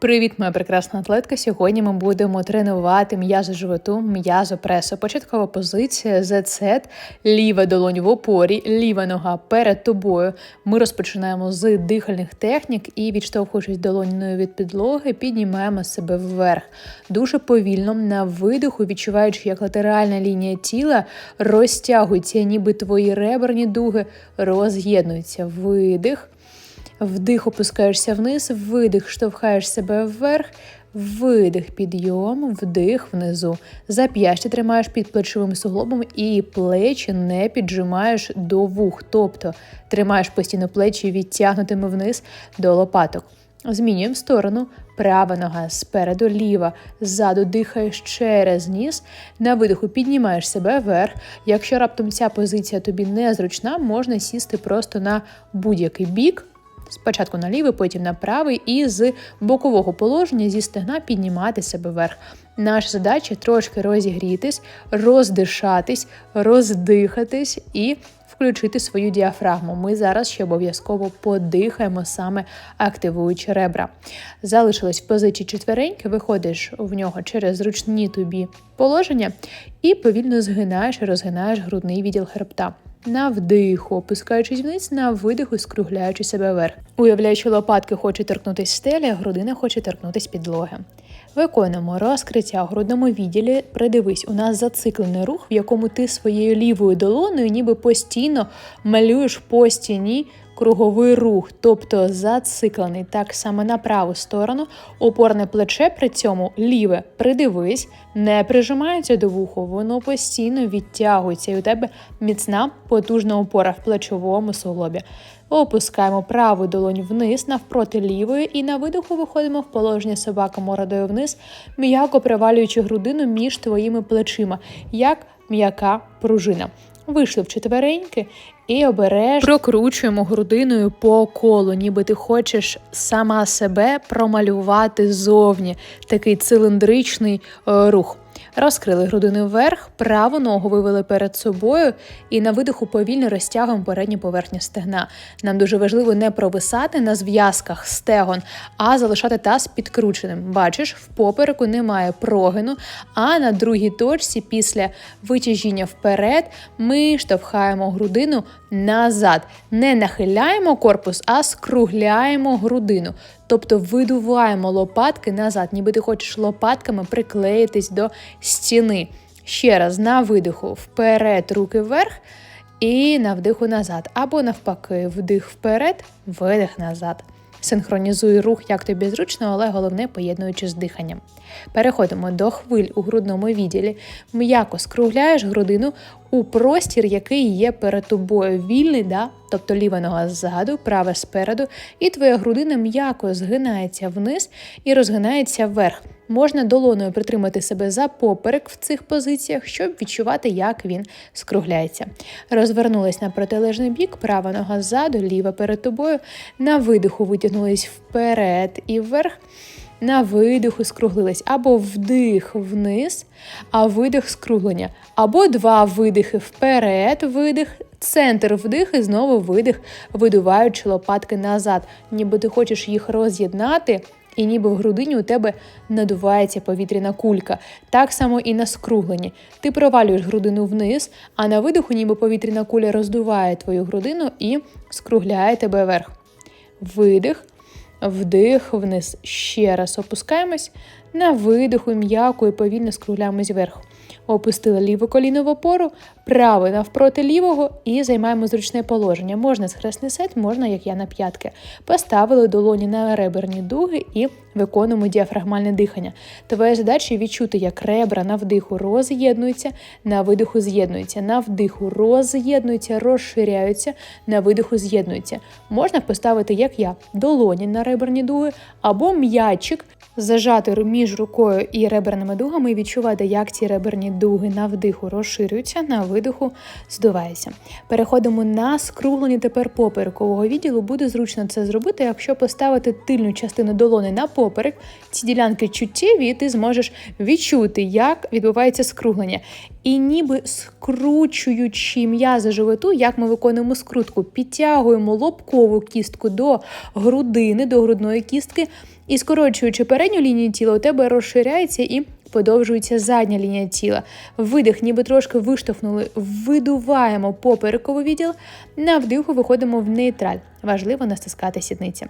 Привіт, моя прекрасна атлетка. Сьогодні ми будемо тренувати м'язо животу, м'язо пресу. Початкова позиція Z-set, ліва долонь в опорі, ліва нога перед тобою. Ми розпочинаємо з дихальних технік і, відштовхуючись долоньною від підлоги, піднімаємо себе вверх. Дуже повільно на видиху, відчуваючи, як латеральна лінія тіла розтягується, ніби твої реберні дуги роз'єднуються. Видих. Вдих опускаєшся вниз, видих, штовхаєш себе вверх, видих, підйом, вдих внизу. Зап'ястя тримаєш під плечовим суглобом і плечі не піджимаєш до вух. Тобто тримаєш постійно плечі відтягнутими вниз до лопаток. Змінюємо сторону. Права нога спереду, ліва, ззаду дихаєш через ніс. На видиху піднімаєш себе вверх. Якщо раптом ця позиція тобі незручна, можна сісти просто на будь-який бік. Спочатку на лівий, потім на правий, і з бокового положення зі стегна піднімати себе вверх. Наша задача трошки розігрітись, роздишатись, роздихатись і включити свою діафрагму. Ми зараз ще обов'язково подихаємо, саме активуючи ребра. Залишилось в позиції четвереньки, виходиш в нього через зручні тобі положення і повільно згинаєш і розгинаєш грудний відділ хребта. На вдиху, опускаючись вниз, на видиху, скругляючи себе вверх. Уявляючи, лопатки хоче торкнутися стелі, а грудина хоче торкнутися підлоги. Виконуємо розкриття у грудному відділі. Придивись, у нас зациклений рух, в якому ти своєю лівою долоною ніби постійно малюєш по стіні круговий рух, тобто зациклений. Так само на праву сторону, опорне плече при цьому ліве придивись, не прижимається до вуху, воно постійно відтягується, і у тебе міцна потужна опора в плечовому суглобі. Опускаємо праву долонь вниз, навпроти лівої, і на видиху виходимо в положення собака мордою вниз, м'яко привалюючи грудину між твоїми плечима, як м'яка пружина. Вийшли в четвереньки і обережно прокручуємо грудиною по колу, ніби ти хочеш сама себе промалювати ззовні. Такий циліндричний е, рух. Розкрили грудину вверх, праву ногу вивели перед собою і на видиху повільно розтягуємо передню поверхню стегна. Нам дуже важливо не провисати на зв'язках стегон, а залишати таз підкрученим. Бачиш, в попереку немає прогину, а на другій точці, після витяжіння вперед, ми штовхаємо грудину назад. Не нахиляємо корпус, а скругляємо грудину. Тобто видуваємо лопатки назад, ніби ти хочеш лопатками приклеїтись до стіни. Ще раз на видиху вперед, руки вверх, і на вдиху назад. Або навпаки, вдих вперед, видих назад. Синхронізуй рух, як тобі зручно, але головне поєднуючи з диханням. Переходимо до хвиль у грудному відділі. М'яко скругляєш грудину у простір, який є перед тобою. Вільний, да? тобто ліва нога ззаду, права спереду, і твоя грудина м'яко згинається вниз і розгинається вверх. Можна долоною притримати себе за поперек в цих позиціях, щоб відчувати, як він скругляється. Розвернулись на протилежний бік, права нога ззаду, ліва перед тобою. На видиху витягнулись вперед і вверх. На видиху скруглились або вдих вниз, а видих скруглення. Або два видихи вперед, видих, центр вдих і знову видих, видуваючи лопатки назад. Ніби ти хочеш їх роз'єднати і ніби в грудині у тебе надувається повітряна кулька. Так само і на скругленні. Ти провалюєш грудину вниз, а на видиху, ніби повітряна куля роздуває твою грудину і скругляє тебе вверх. Видих, вдих, вниз. Ще раз опускаємось. На видиху м'яко і повільно скругляємось вверх. Опустили ліве коліно в опору, праве навпроти лівого і займаємо зручне положення. Можна схресний сет, можна, як я на п'ятки. Поставили долоні на реберні дуги і виконуємо діафрагмальне дихання. Твоя задача відчути, як ребра на вдиху роз'єднуються, на видиху з'єднуються, на вдиху роз'єднуються, розширяються, на видиху з'єднуються. Можна поставити, як я, долоні на реберні дуги або м'ячик зажати між рукою і реберними дугами і відчувати, як ці реберні дуги на вдиху розширюються, на видиху здуваються. Переходимо на скруглення тепер поперекового відділу. Буде зручно це зробити, якщо поставити тильну частину долони на поперек, ці ділянки чуттєві, і ти зможеш відчути, як відбувається скруглення. І ніби скручуючи м'язи животу, як ми виконуємо скрутку, підтягуємо лобкову кістку до грудини, до грудної кістки І скорочуючи передню лінію тіла, у тебе розширяється і подовжується задня лінія тіла. Видих, ніби трошки виштовхнули, видуваємо поперековий відділ. На вдиху виходимо в нейтраль. Важливо не стискати сідниці.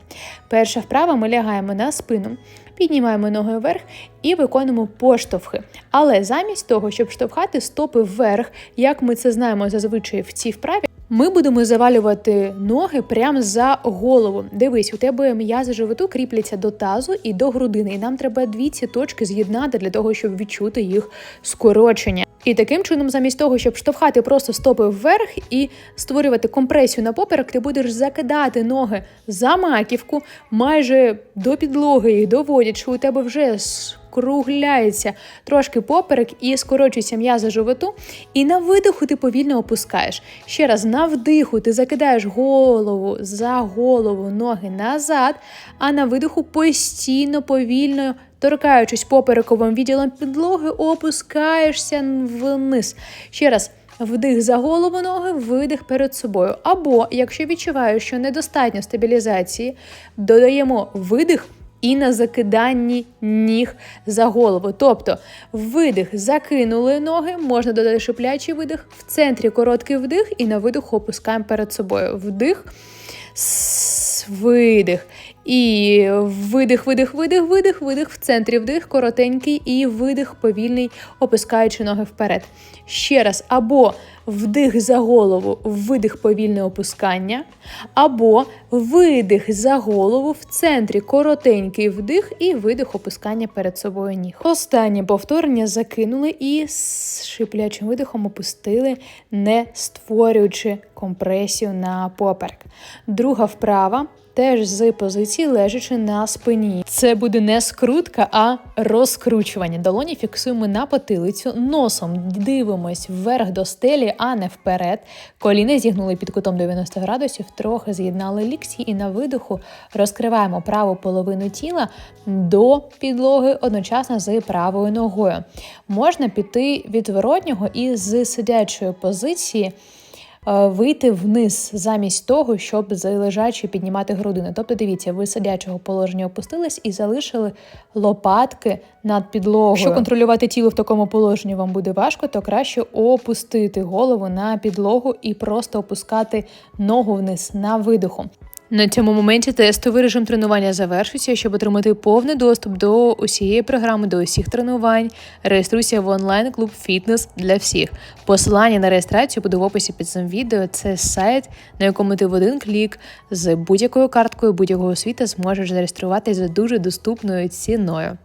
Перша вправа ми лягаємо на спину, піднімаємо ноги вверх і виконуємо поштовхи. Але замість того, щоб штовхати стопи вверх, як ми це знаємо зазвичай в цій вправі. Ми будемо завалювати ноги прямо за голову. Дивись, у тебе м'язи животу кріпляться до тазу і до грудини. І нам треба дві ці точки з'єднати для того, щоб відчути їх скорочення. І таким чином, замість того, щоб штовхати просто стопи вверх і створювати компресію на поперек, ти будеш закидати ноги за маківку майже до підлоги доводять, що у тебе вже скругляється трошки поперек і скорочується м'яза животу. І на видиху ти повільно опускаєш. Ще раз, на вдиху ти закидаєш голову за голову, ноги назад, а на видиху постійно, повільно. Торкаючись поперековим відділом підлоги, опускаєшся вниз. Ще раз. Вдих за голову ноги, видих перед собою. Або, якщо відчуваєш, що недостатньо стабілізації, додаємо видих і на закиданні ніг за голову. Тобто видих закинули ноги, можна додати шиплячий видих, в центрі короткий вдих, і на видих опускаємо перед собою. Вдих, видих. І видих, видих, видих, видих, видих в центрі вдих, коротенький, і видих повільний, опускаючи ноги вперед. Ще раз, або вдих за голову, видих повільне опускання, або видих за голову в центрі коротенький вдих і видих опускання перед собою ніг. Останнє повторення закинули і з шиплячим видихом опустили, не створюючи компресію на поперек. Друга вправа теж з позиції лежачи на спині. Це буде не скрутка, а розкручування. Долоні фіксуємо на потилицю, носом дивимось вверх до стелі, а не вперед. Коліни зігнули під кутом 90 градусів, трохи з'єднали лікті і на видиху розкриваємо праву половину тіла до підлоги одночасно з правою ногою. Можна піти від воротнього і з сидячої позиції. Е, вийти вниз замість того, щоб залежачи піднімати грудини. Тобто, дивіться, ви сидячого положення опустились і залишили лопатки над підлогою. Якщо контролювати тіло в такому положенні вам буде важко, то краще опустити голову на підлогу і просто опускати ногу вниз на видиху. На цьому моменті тестовий режим тренування завершується. Щоб отримати повний доступ до усієї програми, до усіх тренувань, реєструйся в онлайн-клуб Фітнес для всіх. Посилання на реєстрацію буде в описі під цим відео. Це сайт, на якому ти в один клік з будь-якою карткою будь-якого світу зможеш зареєструватися за дуже доступною ціною.